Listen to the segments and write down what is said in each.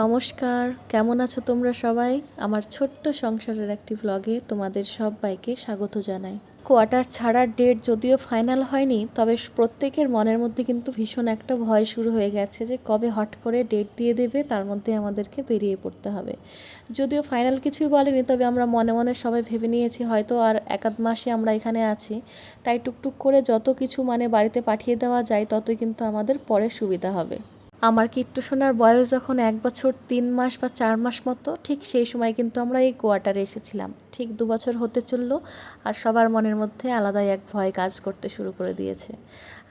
নমস্কার, কেমন আছো তোমরা সবাই? আমার ছোট্ট সংসারের একটি ব্লগে তোমাদের সবাইকে স্বাগত জানাই। কোয়ার্টার ছাড়ার ডেট যদিও ফাইনাল হয়নি, তবে প্রত্যেকের মনের মধ্যে কিন্তু ভীষণ একটা ভয় শুরু হয়ে গেছে যে কবে হট করে ডেট দিয়ে দেবে, তার মধ্যে আমাদেরকে বেরিয়ে পড়তে হবে। যদিও ফাইনাল কিছুই বলেনি, তবে আমরা মনে মনে সবাই ভেবে নিয়েছি হয়তো আর একাধ মাসে আমরা এখানে আছি। তাই টুকটুক করে যত কিছু মানে বাড়িতে পাঠিয়ে দেওয়া যায়, ততই কিন্তু আমাদের পরে সুবিধা হবে। আমার কীট্টু সোনার বয়স যখন এক বছর, তিন মাস বা চার মাস মতো, ঠিক সেই সময় কিন্তু আমরা এই কোয়ার্টারে এসেছিলাম। ঠিক দু বছর হতে চলল আর সবার মনের মধ্যে আলাদাই এক ভয় কাজ করতে শুরু করে দিয়েছে।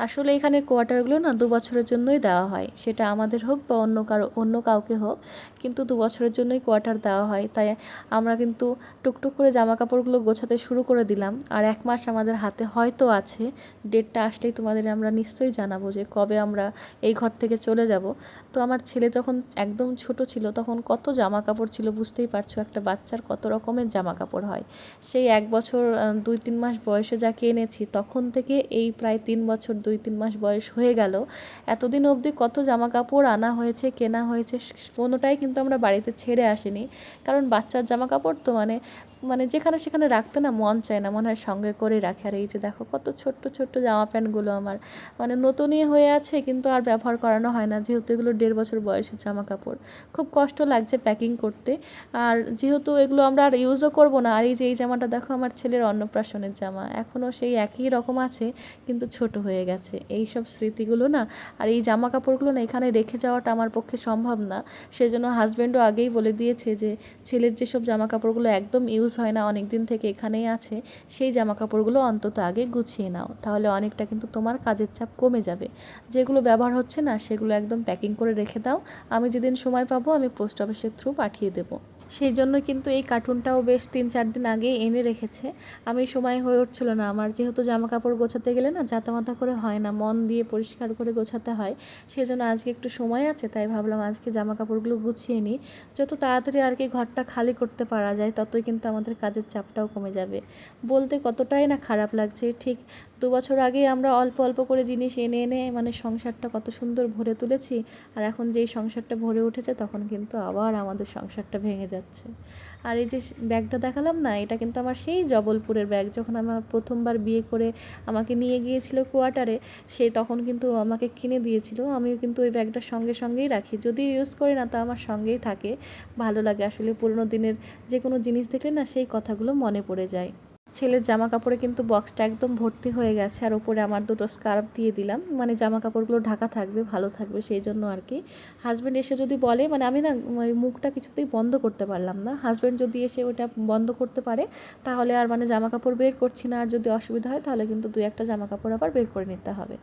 আসলে এখানের কোয়ার্টারগুলো না দু বছরের জন্যই দেওয়া হয়। সেটা আমাদের হোক বা অন্য কারও, অন্য কাউকে হোক, কিন্তু দু বছরের জন্যই কোয়ার্টার দেওয়া হয়। তাই আমরা কিন্তু টুকটুক করে জামা কাপড়গুলো গোছাতে শুরু করে দিলাম। আর এক মাস আমাদের হাতে হয়তো আছে। ডেটটা আসলেই তোমাদের আমরা নিশ্চয়ই জানাব যে কবে আমরা এই ঘর থেকে চলে যাব। তো আমার ছেলে যখন একদম ছোট ছিল, তখন কত জামা কাপড় ছিল বুঝতেই পারছ? একটা বাচ্চার কত রকমের জামা কাপড় হয়। সেই এক বছর দুই, তিন মাস বয়সে যাকে এনেছি তখন থেকে এই প্রায় তিন বছর, দুই তিন মাস বয়স হয়ে গেল। এতদিন অবধি কত জামা কাপড় আনা হয়েছে, কেনা হয়েছে, কোনোটাই কিন্তু আমরা বাড়িতে ছেড়ে আসিনি। কারণ বাচ্চার জামা কাপড় তো মানে মানে যেখানে সেখানে রাখতে না মন চায় না, মনে হয় সঙ্গে করে রাখে। আর এই যে দেখো কত ছোট্ট ছোট্ট জামা প্যান্টগুলো আমার। মানে নতুনই হয়ে আছে কিন্তু আর ব্যবহার করানো হয় না। যেহেতু এগুলো দেড় বছর বয়সের জামা কাপড় খুব কষ্ট লাগছে প্যাকিং করতে। আর যেহেতু এগুলো আমরা আর ইউজও করব না, আর এই যে এই জামাটা দেখো আমার ছেলের অন্নপ্রাশনের জামা। এখনও সেই একই রকম আছে কিন্তু ছোট হয়ে গেছে। এই সব স্মৃতিগুলো না, আর এই জামা কাপড়গুলো না এখানে রেখে যাওয়াটা আমার পক্ষে সম্ভব না। সেজন্য হাজব্যান্ডও আগেই বলে দিয়েছে যে ছেলের যেসব জামা কাপড়গুলো একদম ইউজ হয় না অনেক দিন থেকে এখানেই আছে, সেই জামা কাপড়গুলো অন্তত আগে গুছিয়ে নাও। তাহলে অনেকটা কিন্তু তোমার কাজের চাপ কমে যাবে। যেগুলো ব্যবহার হচ্ছে না, সেগুলো একদম প্যাকিং করে রেখে দাও। আমি যেদিন সময় পাবো, আমি পোস্ট অফিসের থ্রু পাঠিয়ে দেবো। সেই জন্য কিন্তু এই কার্টুনটাও বেশ তিন চার দিন আগে এনে রেখেছে। আমি সময় হয়ে উঠছিল না। আমার যেহেতু জামা কাপড় গোছাতে গেলে না জাতামাতা করে হয় না, মন দিয়ে পরিষ্কার করে গোছাতে হয় সেই জন্য আজকে একটু সময় আছে, তাই ভাবলাম আজকে জামা কাপড়গুলো গুছিয়ে নিই। যত তাড়াতাড়ি আর কি ঘরটা খালি করতে পারা যায়, ততই কিন্তু আমাদের কাজের চাপটাও কমে যাবে। বলতে কতটাই না খারাপ লাগছে, ঠিক দু বছর আগে আমরা অল্প অল্প করে জিনিস এনে এনে মানে সংসারটা কত সুন্দর ভরে তুলেছি, আর এখন যেই সংসারটা ভরে উঠেছে তখন কিন্তু আবার আমাদের সংসারটা ভেঙে যাচ্ছে। আর এই যে ব্যাগটা দেখালাম না, এটা কিন্তু আমার সেই জবলপুরের ব্যাগ। যখন আমার প্রথমবার বিয়ে করে আমাকে নিয়ে গিয়েছিল কোয়ার্টারে, সে তখন কিন্তু আমাকে কিনে দিয়েছিল। আমিও কিন্তু ওই ব্যাগটা সঙ্গে সঙ্গেই রাখি। যদি ইউজ করি না, তা আমার সঙ্গেই থাকে। ভালো লাগে আসলে পুরনো দিনের যে কোনো জিনিস দেখলে না, সেই কথাগুলো মনে পড়ে যায়। ছেলের জামা কাপড়ে কিন্তু বক্সটা একদম ভর্তি হয়ে গেছে আর উপরে আমার দুটো স্কার্ফ দিয়ে দিলাম। মানে জামা কাপড়গুলো ঢাকা থাকবে, ভালো থাকবে সেই জন্য আর কি। হাজব্যান্ড এসে যদি বলে মানে আমি না ওই মুখটা কিছুতেই বন্ধ করতে পারলাম না। হাজব্যান্ড যদি এসে ওটা বন্ধ করতে পারে, তাহলে আর মানে জামা কাপড় বের করছি না। আর যদি অসুবিধা হয়, তাহলে কিন্তু দুই একটা জামা কাপড় আবার বের করে নিতে হবে।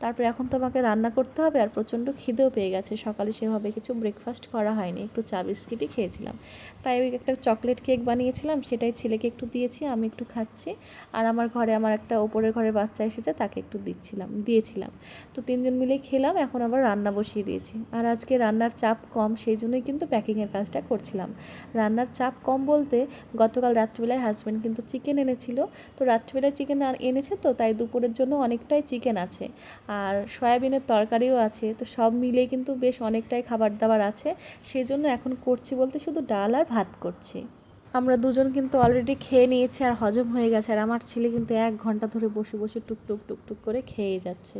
তারপরে এখন তো আমাকে রান্না করতে হবে আর প্রচণ্ড খিদেও পেয়ে গেছে। সকালে সেভাবে কিছু ব্রেকফাস্ট করা হয়নি। একটু চা বিস্কিটই খেয়েছিলাম। তাই ওই একটা চকলেট কেক বানিয়েছিলাম, সেটাই ছেলেকে একটু দিয়েছি। আমি একটু খাচ্ছি। আর আমার ঘরে আমার একটা ওপরের ঘরে বাচ্চা এসেছে, তাকে একটু দিচ্ছিলাম, দিয়েছিলাম। তো তিনজন মিলেই খেলাম, এখন আবার রান্না বসিয়ে দিয়েছি। আর আজকে রান্নার চাপ কম, সেই জন্যই কিন্তু প্যাকিংয়ের কাজটা করছিলাম। রান্নার চাপ কম বলতে গতকাল রাত্রিবেলায় হাজব্যান্ড কিন্তু চিকেন এনেছিল। তো রাত্রিবেলায় চিকেন এনেছে তো, তাই দুপুরের জন্য অনেকটাই চিকেন আছে। আর সয়াবিনের তরকারিও আছে, তো সব মিলিয়ে কিন্তু বেশ অনেকটাই খাবার দাবার আছে। সেই জন্য এখন করছি বলতে শুধু ডাল আর ভাত করছি। আমরা দুজন কিন্তু অলরেডি খেয়ে নিয়েছি আর হজম হয়ে গেছে। আর আমার ছেলে কিন্তু এক ঘণ্টা ধরে বসে বসে টুকটুক টুকটুক করে খেয়ে যাচ্ছে।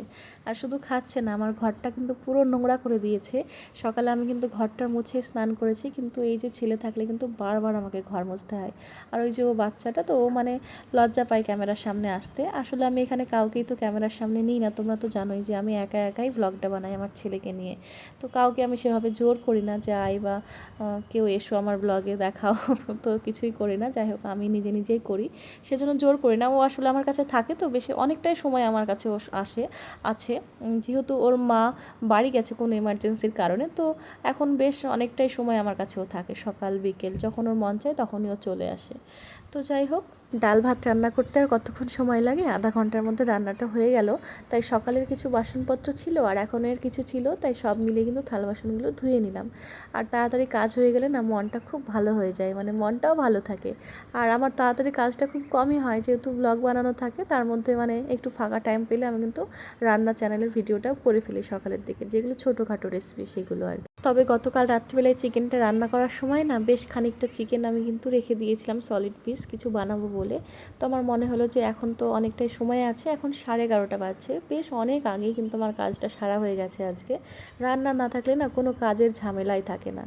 আর শুধু খাচ্ছে না, আমার ঘরটা কিন্তু পুরো নোংরা করে দিয়েছে। সকালে আমি কিন্তু ঘরটা মুছে স্নান করেছি, কিন্তু এই যে ছেলে থাকলে কিন্তু বারবার আমাকে ঘর মুছতে হয়। আর ওই যে ও বাচ্চাটা তো, ও মানে লজ্জা পায় ক্যামেরার সামনে আসতে। আসলে আমি এখানে কাউকেই তো ক্যামেরার সামনে নিই না, তোমরা তো জানোই যে আমি একা একাই ভ্লগটা বানাই আমার ছেলেকে নিয়ে। তো কাউকে আমি সেভাবে জোর করি না যে আই বা কেউ এসো আমার ব্লগে দেখাও। তো কিছুই করি না, যাই হোক আমি নিজে নিজেই করি, সেজন্য জোর করি না। ও আসলে আমার কাছে থাকে তো, বেশি অনেকটাই সময় আমার কাছে ও আসে, আছে। যেহেতু ওর মা বাড়ি গেছে কোনো এমার্জেন্সির কারণে, তো এখন বেশ অনেকটাই সময় আমার কাছেও থাকে, সকাল, বিকেল, যখন ওর মন চায় তখনই ও চলে আসে। তো যাই হোক, ডাল ভাত রান্না করতে আর কতক্ষণ সময় লাগে? আধা ঘণ্টার মধ্যে রান্নাটা হয়ে গেল। তাই সকালের কিছু বাসনপত্র ছিল আর এখনের কিছু ছিল, তাই সব মিলে কিন্তু থাল বাসনগুলো ধুয়ে নিলাম। আর তাড়াতাড়ি কাজ হয়ে গেলে না মনটা খুব ভালো হয়ে যায় মানে মনটাও ভালো থাকে। আর আমার তাড়াতাড়ি কাজটা খুব কমই হয়, যেহেতু ব্লগ বানানো থাকে, তার মধ্যে মানে একটু ফাঁকা টাইম পেলে আমি কিন্তু রান্না চ্যানেলের ভিডিওটাও করে ফেলি সকালের দিকে, যেগুলো ছোটোখাটো রেসিপি সেগুলো আর কি। তবে গতকাল রাত্রিবেলায় চিকেনটা রান্না করার সময় না বেশ খানিকটা চিকেন আমি কিন্তু রেখে দিয়েছিলাম সলিড পিস কিছু বানাবো বলে। তো আমার মনে হলো যে এখন তো অনেকটাই সময় আছে, এখন সাড়ে এগারোটা বাজছে। বেশ অনেক আগেই কিন্তু আমার কাজটা সারা হয়ে গেছে আজকে। রান্না না থাকলে না কোনো কাজের ঝামেলাই থাকে না।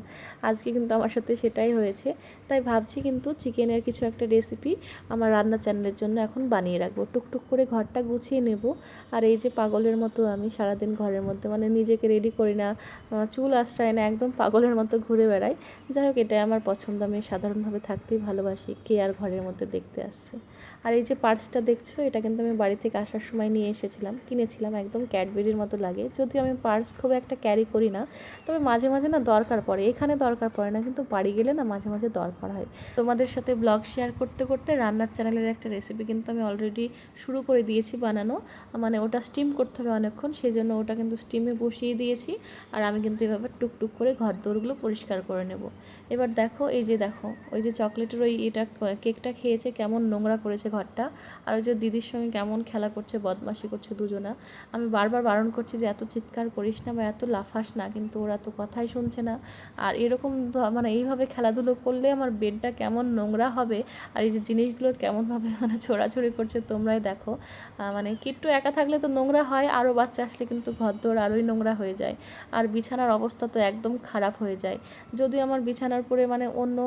আজকে কিন্তু আমার সাথে সেটাই হয়েছে। তাই ভাবছি কিন্তু চিকেনের কিছু একটা রেসিপি আমার রান্না চ্যানেলের জন্য এখন বানিয়ে রাখব। টুকটুক করে ঘরটা গুছিয়ে নেব। আর এই যে পাগলের মতো আমি সারাদিন ঘরের মধ্যে মানে নিজেকে রেডি করি না চুল আশ্রয় না একদম পাগলের মতো ঘুরে বেড়াই যাই হোক, এটাই আমার পছন্দ। আমি সাধারণভাবে থাকতেই ভালোবাসি কে আর ঘরের মধ্যে দেখতে আসছে। আর এই যে পার্টসটা দেখছ, এটা কিন্তু আমি বাড়ি থেকে আসার সময় নিয়ে এসেছিলাম। কিনেছিলাম, একদম ক্যাডবেরির মতো লাগে। যদিও আমি পার্স খুব একটা ক্যারি করি না, তবে মাঝে মাঝে না দরকার পড়ে। এখানে দরকার পড়ে না, কিন্তু বাড়ি গেলে না মাঝে মাঝে দরকার হয়। তোমাদের সাথে ব্লগ শেয়ার করতে করতে রান্নার চ্যানেলের একটা রেসিপি কিন্তু আমি অলরেডি শুরু করে দিয়েছি বানানো। মানে ওটা স্টিম করতে হবে অনেকক্ষণ সেই জন্য ওটা কিন্তু স্টিমে বসিয়ে দিয়েছি। আর আমি কিন্তু এভাবে টুকটুক করে ঘর দৌড়গুলো পরিষ্কার করে নেব। এবার দেখো, এই যে দেখো, ওই যে চকলেটের ওই এটা কেকটা খেয়েছে, কেমন নোংরা করেছে ঘরটা। আর ওই যে দিদির সঙ্গে কেমন খেলা করছে, বদমাশি করছে দুজনা। আমি বারবার বারণ করছি যে, এত চিৎকার করিস না বা এত লাফাস না, কিন্তু ওরা তো কথাই শুনছে না। আর এরকম মানে এইভাবে খেলাধুলো করলে আমার বেডটা কেমন নোংরা হবে, আর এই যে জিনিসগুলো কেমনভাবে মানে ছোড়াছড়ি করছে, তোমরাই দেখো। মানে কিট্টু একা থাকলে তো নোংরা হয়, আরও বাচ্চা আসলে কিন্তু ঘর দৌড় আরোই নোংরা হয়ে যায়। আর বিছানার অবস্থা তো একদম খারাপ হয়ে যায়। যদি আমার বিছানার পরে মানে অন্য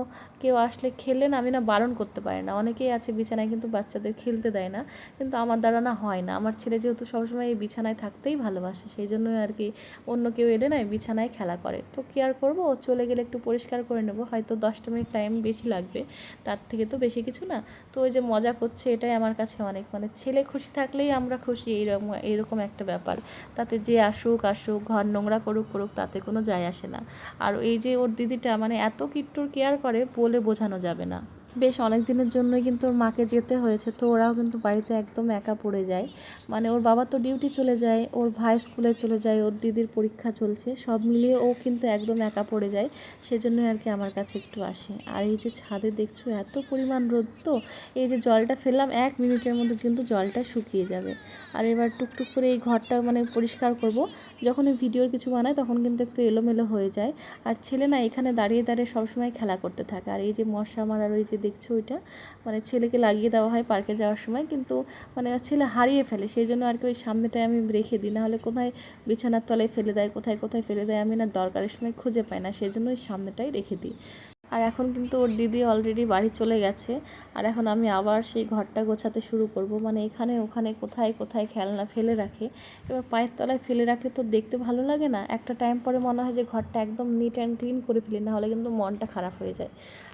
কেউ আসলে খেললে না, আমি না বারণ করতে পারি না। অনেকেই আছে বিছানায় কিন্তু বাচ্চাদের খেলতে দেয় না। কিন্তু আমার দ্বারা না হয় না। আমার ছেলে যেহেতু সবসময় এই বিছানায় থাকতেই ভালোবাসে সেই জন্যই আর কি অন্য কেউ এলে না বিছানায় খেলা করে। তো কি আর করব? ও চলে গেলে একটু পরিষ্কার করে নেব। হয়তো দশটা মিনিট টাইম বেশি লাগবে। তার থেকে তো বেশি কিছু না। তো ওই যে মজা করছে, এটাই আমার কাছে অনেক। মানে ছেলে খুশি থাকলেই আমরা খুশি এইরকম এইরকম একটা ব্যাপার। তাতে যে আসুক আসুক, ঘর নোংরা করুক করুক, তাতে কোনো যায় আসে না। আর এই যে ওর দিদিটা মানে এত কিট্টুর কেয়ার করে বলে বোঝানো যাবে না। বেশ অনেক দিনের জন্যই কিন্তু ওর মাকে যেতে হয়েছে, তো ওরাও কিন্তু বাড়িতে একদম একা পড়ে যায়। মানে ওর বাবা তো ডিউটি চলে যায়, ওর ভাই স্কুলে চলে যায়, ওর দিদির পরীক্ষা চলছে, সব মিলিয়ে ও কিন্তু একদম একা পড়ে যায়, সেজন্যই আর কি আমার কাছে একটু আসে। আর এই যে ছাদে দেখছ এত পরিমাণ রোদ তো, এই যে জলটা ফেললাম, এক মিনিটের মধ্যে কিন্তু জলটা শুকিয়ে যাবে। আর এবার টুকটুক করে এই ঘরটা মানে পরিষ্কার করব, যখন এই ভিডিওর কিছু বানাই তখন কিন্তু একটু এলোমেলো হয়ে যায়। আর ছেলে না এখানে দাঁড়িয়ে দাঁড়িয়ে সবসময় খেলা করতে থাকে। আর এই যে মশা মারার ওই যে দেখছ ওইটা? মানে ছেলেকে লাগিয়ে দেওয়া হয় পার্কে যাওয়ার সময়, কিন্তু মানে ছেলে হারিয়ে ফেলে সেই জন্য আর কি ওই সামনেটায় আমি রেখে দিই। নাহলে কোথায় বিছানার তলায় ফেলে দেয়, কোথায় কোথায় ফেলে দেয়, আমি না দরকারের সময় খুঁজে পাই না সেই জন্য ওই সামনেটাই রেখে দিই। আর এখন কিন্তু ওর দিদি অলরেডি বাড়ি চলে গেছে। আর এখন আমি আবার সেই ঘরটা গোছাতে শুরু করব। মানে এখানে ওখানে কোথায় কোথায় খেলনা ফেলে রাখে। এবার পায়ের তলায় ফেলে রাখলে তো দেখতে ভালো লাগে না। একটা টাইম পরে মনে হয় যে ঘরটা একদম নিট অ্যান্ড ক্লিন করে ফেলি নাহলে কিন্তু মনটা খারাপ হয়ে যায়।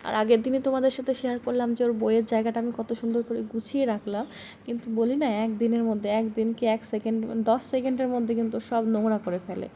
আর আগের দিনই তোমাদের সাথে শেয়ার করলাম যে ওর বইয়ের জায়গাটা আমি কত সুন্দর করে গুছিয়ে রাখলাম। কিন্তু বলি না একদিনের মধ্যে একদিন কি এক সেকেন্ড দশ সেকেন্ডের মধ্যে কিন্তু সব নোংরা করে ফেলে।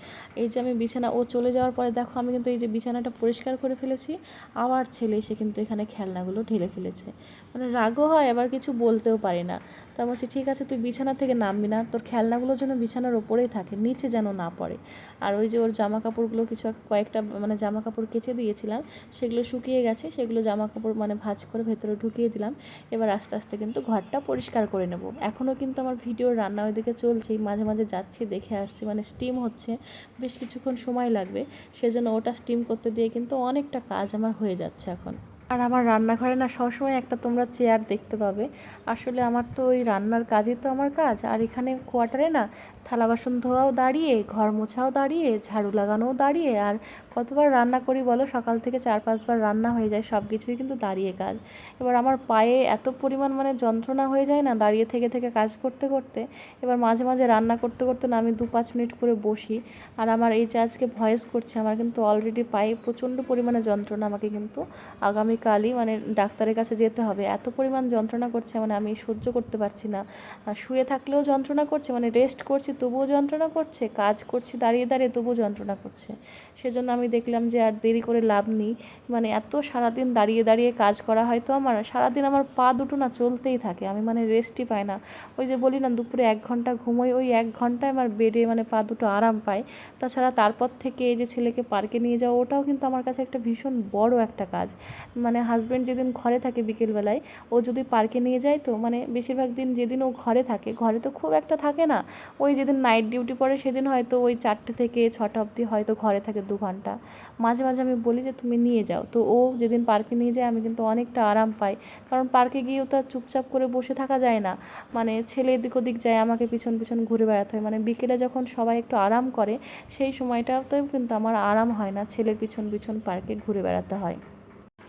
এই যে আমি বিছানা, ও চলে যাওয়ার পরে দেখো আমি কিন্তু এই যে বিছানাটা পরিষ্কার করে ফেলেছি। আবার ছেলে সে কিন্তু এখানে খেলনাগুলো ঢেলে ফেলেছে। মানে রাগও হয়, আবার কিছু বলতেও পারি না। তা বলছি, ঠিক আছে, তুই বিছানা থেকে নামবি না। তোর খেলনাগুলো যেন বিছানার ওপরেই থাকে, নিচে যেন না পড়ে। আর ওই যে ওর জামা কাপড়গুলো কিছু কয়েকটা মানে জামা কাপড় কেচে দিয়েছিলাম, সেগুলো শুকিয়ে গেছে, সেগুলো জামা কাপড় মানে ভাঁজ করে ভেতরে ঢুকিয়ে দিলাম। এবার আস্তে আস্তে কিন্তু ঘরটা পরিষ্কার করে নেব। এখনও কিন্তু আমার ভিডিও রান্না ওইদিকে চলছেই মাঝে মাঝে যাচ্ছি, দেখে আসছি মানে স্টিম হচ্ছে, বেশ কিছুক্ষণ সময় লাগবে। সেজন্য ওটা স্টিম করতে দিয়ে কিন্তু অনেকটা কাজ আমার হয়ে যাচ্ছে এখন। আর আমার রান্নাঘরে না সবসময় একটা তোমরা চেয়ার দেখতে পাবে। আসলে আমার তো ওই রান্নার কাজই তো আমার কাজ। আর এখানে কোয়ার্টারে না থালা বাসন ধোয়াও দাঁড়িয়ে, ঘর মোছাও দাঁড়িয়ে, ঝাড়ু লাগানোও দাঁড়িয়ে, আর কতবার রান্না করি বলো? সকাল থেকে চার পাঁচবার রান্না হয়ে যায় সব কিছুই কিন্তু দাঁড়িয়ে কাজ। এবার আমার পায়ে এত পরিমাণ মানে যন্ত্রণা হয়ে যায় না দাঁড়িয়ে থেকে থেকে কাজ করতে করতে। এবার মাঝে মাঝে রান্না করতে করতে না আমি দু পাঁচ মিনিট করে বসি। আর আমার এই যে আজকে ভয়েস করছে, আমার কিন্তু অলরেডি পায়ে প্রচণ্ড পরিমাণে যন্ত্রণা, আমাকে কিন্তু আগামীকালই মানে ডাক্তারের কাছে যেতে হবে। এত পরিমাণ যন্ত্রণা করছে মানে আমি সহ্য করতে পারছি না। শুয়ে থাকলেও যন্ত্রণা করছে মানে রেস্ট করছি তবুও যন্ত্রণা করছে, কাজ করছি দাঁড়িয়ে দাঁড়িয়ে তবুও যন্ত্রণা করছে। সেজন্য আমি দেখলাম যে আর দেরি করে লাভ নেই। মানে এত সারাদিন দাঁড়িয়ে দাঁড়িয়ে কাজ করা হয় তো আমার, সারাদিন আমার পা দুটো না চলতেই থাকে। আমি মানে রেস্টই পাই না। ওই যে বলি না, দুপুরে এক ঘণ্টা ঘুমোই, ওই এক ঘন্টায় আমার বেডে মানে পা দুটো আরাম পায়। তাছাড়া তারপর থেকে এই যে ছেলেকে পার্কে নিয়ে যাওয়া, ওটাও কিন্তু আমার কাছে একটা ভীষণ বড় একটা কাজ। মানে হাজব্যান্ড যেদিন ঘরে থাকে বিকেলবেলায়, ও যদি পার্কে নিয়ে যায় তো মানে বেশিরভাগ দিন যেদিন ও ঘরে থাকে, ঘরে তো খুব একটা থাকে না। ওই যেদিন নাইট ডিউটি পড়ে সেদিন হয়তো ওই চারটে থেকে ছটা অবধি হয়তো ঘরে থাকে দু ঘণ্টা। মাঝে মাঝে আমি বলি যে, তুমি নিয়ে যাও। তো ও যেদিন পার্কে নিয়ে যায়, আমি কিন্তু অনেকটা আরাম পাই। কারণ পার্কে গিয়েও তো চুপচাপ করে বসে থাকা যায় না। মানে ছেলে এদিক ওদিক যায়, আমাকে পিছন পিছন ঘুরে বেড়াতে হয়। মানে বিকেলে যখন সবাই একটু আরাম করে, সেই সময়টাতেও কিন্তু আমার আরাম হয় না ছেলের পিছন পিছন পার্কে ঘুরে বেড়াতে হয়।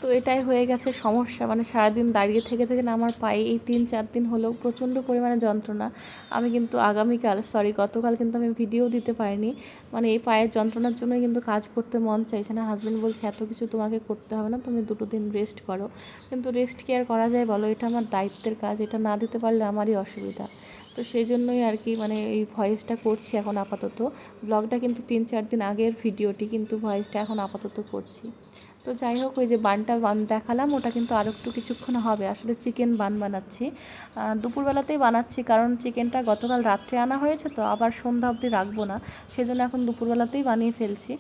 তো এটাই হয়ে গেছে সমস্যা। মানে সারাদিন দাঁড়িয়ে থেকে থেকে না আমার পায়ে এই তিন চার দিন হলেও প্রচণ্ড পরিমাণে যন্ত্রণা। আমি কিন্তু আগামীকাল সরি গতকাল কিন্তু আমি ভিডিও দিতে পারিনি। মানে এই পায়ের যন্ত্রণার জন্যই কিন্তু কাজ করতে মন চাইছে না। হাজব্যান্ড বলছে, এত কিছু তোমাকে করতে হবে না, তুমি দুটো দিন রেস্ট করো। কিন্তু রেস্ট কি আর করা যায় বলো? এটা আমার দায়িত্বের কাজ। এটা না দিতে পারলে আমারই অসুবিধা। তো সেই জন্যই আর কি মানে এই ভয়েসটা করছি এখন আপাতত। ব্লগটা কিন্তু তিন চার দিন আগের ভিডিওটি কিন্তু ভয়েসটা এখন আপাতত করছি। তো যাই হোক, ওই যে বানটা বান দেখালাম, ওটা কিন্তু আরও একটু কিছুক্ষণ হবে। আসলে চিকেন বান বানাচ্ছি। দুপুরবেলাতেই বানাচ্ছি, কারণ চিকেনটা গতকাল রাত্রে আনা হয়েছে তো, আবার সন্ধ্যা অবধি রাখব না। সেজন্য এখন দুপুরবেলাতেই বানিয়ে ফেলছি।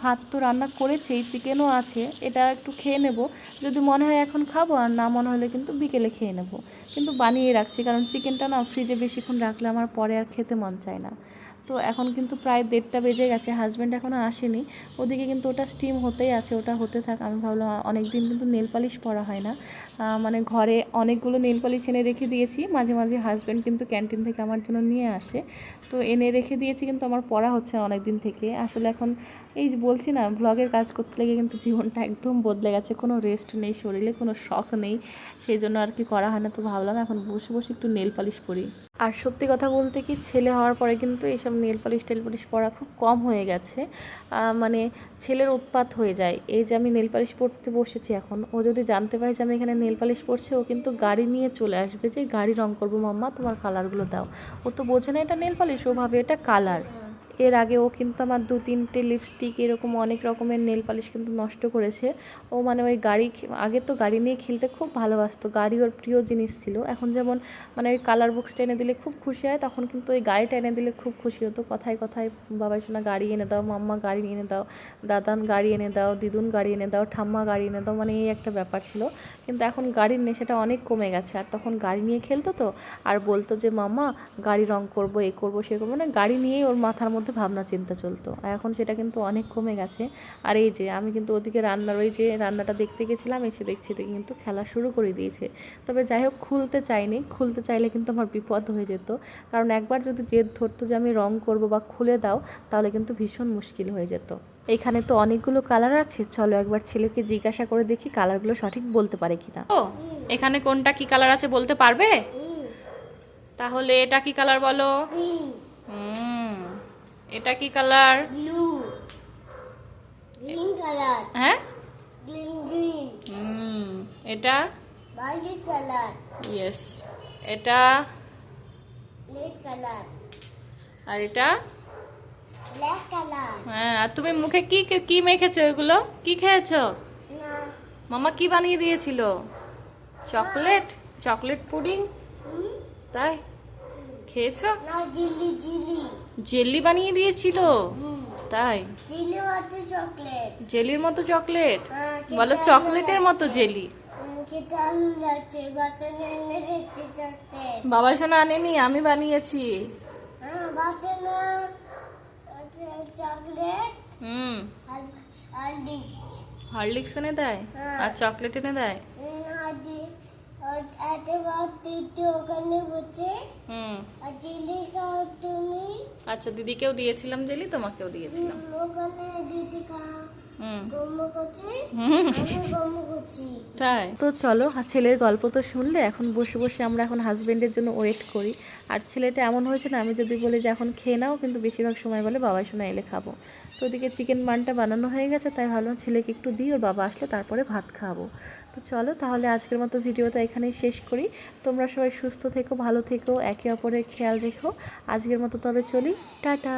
ভাত তো রান্না করেছি চিকেনও আছে, এটা একটু খেয়ে নেব। যদি মনে হয় এখন খাব, আর না মনে হলে কিন্তু বিকেলে খেয়ে নেব। কিন্তু বানিয়ে রাখছি, কারণ চিকেনটা না ফ্রিজে বেশিক্ষণ রাখলে আমার পরে আর খেতে মন চায় না। তো এখন কিন্তু প্রায় দেড়টা বেজে গেছে হাজব্যান্ড এখনও আসেনি। ওদিকে কিন্তু ওটা স্টিম হতেই আছে, ওটা হতে থাক। আমি ভাবলাম অনেক দিন কিন্তু নেল পালিশ পরা হয় না। মানে ঘরে অনেকগুলো নেল পালিশ এনে রেখে দিয়েছি। মাঝে মাঝে হাজব্যান্ড কিন্তু ক্যান্টিন থেকে আমার জন্য নিয়ে আসে। তো এনে রেখে দিয়েছি, কিন্তু আমার পড়া হচ্ছে না অনেক দিন থেকে। আসলে এখন এই যে বলছি না ব্লগের কাজ করতে লেগে কিন্তু জীবনটা একদম বদলে গেছে। কোনো রেস্ট নেই, শরীরে কোনো শখ নেই। সেই জন্য আর কি করা হয় না। তো ভাবলাম এখন বসে বসে একটু নেল পালিশ পরি। আর সত্যি কথা বলতে কি, ছেলে হওয়ার পরে কিন্তু এইসব নেল পলিশ টেল পলিশ পরা খুব কম হয়ে গেছে। মানে ছেলের উৎপাত হয়ে যায়। এই যে আমি নেল পালিশ পরতে বসেছি এখন, ও যদি জানতে পারে যে আমি এখানে নেল পালিশ পরছি, ও কিন্তু গাড়ি নিয়ে চলে আসবে যে, গাড়ি রং করব মাম্মা, তোমার কালারগুলো দাও। ও তো বোঝে না এটা নেল পালিশ ও ভাবে এটা কালার এর আগে ও কিন্তু আমার দু তিনটে লিপস্টিক এরকম অনেক রকমের নেল পালিশ কিন্তু নষ্ট করেছে। ও মানে ওই গাড়ি আগে তো গাড়ি নিয়ে খেলতে খুব ভালোবাসতো, গাড়ি ওর প্রিয় জিনিস ছিল। এখন যেমন মানে ওই কালার বুকসটা এনে দিলে খুব খুশি হয়, তখন কিন্তু ওই গাড়িটা এনে দিলে খুব খুশি হতো। কথায় কথায়, বাবাই শোনা গাড়ি এনে দাও, মাম্মা গাড়ি এনে দাও, দাদান গাড়ি এনে দাও, দিদুন গাড়ি এনে দাও, ঠাম্মা গাড়ি এনে দাও মানে এই একটা ব্যাপার ছিল। কিন্তু এখন গাড়ির নেশাটা অনেক কমে গেছে। আর তখন গাড়ি নিয়ে খেলতো তো, আর বলতো যে, মাম্মা, গাড়ি রং করব, এ করব, সে করব। মানে গাড়ি নিয়েই ওর মাথার মধ্যে ভাবনা চিন্তা চলতো। আর এখন সেটা কিন্তু অনেক কমে গেছে। আর এই যে আমি কিন্তু ওদিকে রান্নার ওই যে রান্নাটা দেখতে গেছিলাম এসে দেখছি যে কিন্তু খেলা শুরু করে দিয়েছে। তবে যাই হোক খুলতে চাইনি। খুলতে চাইলে কিন্তু আমার বিপদ হয়ে যেত। কারণ একবার যদি জেদ ধরতো যে আমি রং করব বা খুলে দাও তাহলে কিন্তু ভীষণ মুশকিল হয়ে যেত। এখানে তো অনেকগুলো কালার আছে। চলো একবার ছেলেকে জিজ্ঞাসা করে দেখি কালারগুলো সঠিক বলতে পারে কিনা। ও এখানে কোনটা কি কালার আছে বলতে পারবে? তাহলে এটা কি কালার বলো? হুম। এটা কি কালার? ব্লু। green color, হ্যাঁ? green green, হুম এটা? violet color, ইয়েস এটা? red color, আর এটা? black color. হ্যাঁ আর তুমি মুখে কি কি মেখেছো এগুলো? কি খেয়েছো? না। মামা কি বানিয়ে দিয়েছিল? চকলেট? Chocolate pudding? তাই? খেয়েছো? না জিলি জিলি। জেলি বানিয়ে দিয়েছিল? তাই? চকলেট। জেলির মতো চকলেট? হ্যাঁ, বলো চকলেটের মতো জেলি। বাবা শোনা আনেনি আমি বানিয়েছি। হ্যাঁ হুম। হরলিক্স। এনে দেয়? হ্যাঁ। আর চকলেট এনে দেয়? ওখানে বসে তুমি আচ্ছা দিদিকেও দিয়েছিলাম জেলি তোমাকেও দিয়েছিলাম ওখানে দিদি খাও তাই। তো চলো ছেলের গল্প তো শুনলে এখন বসে বসে আমরা এখন হাজবেন্ডের জন্য ওয়েট করি। আর ছেলেটা এমন হয়েছে না আমি যদি বলি যে এখন খেয়ে নাও কিন্তু বেশিরভাগ সময় বলে বাবা শোনা এলে খাব। তো ওদিকে চিকেন মানটা বানানো হয়ে গেছে তাই ভাবলাম ছেলেকে একটু দিই ওর বাবা আসলে তারপরে ভাত খাব। তো চলো তাহলে আজকের মতো ভিডিওটা এখানেই শেষ করি। তোমরা সবাই সুস্থ থেকো, ভালো থেকো, একে অপরের খেয়াল রেখো। আজকের মতো তবে চলি। টাটা।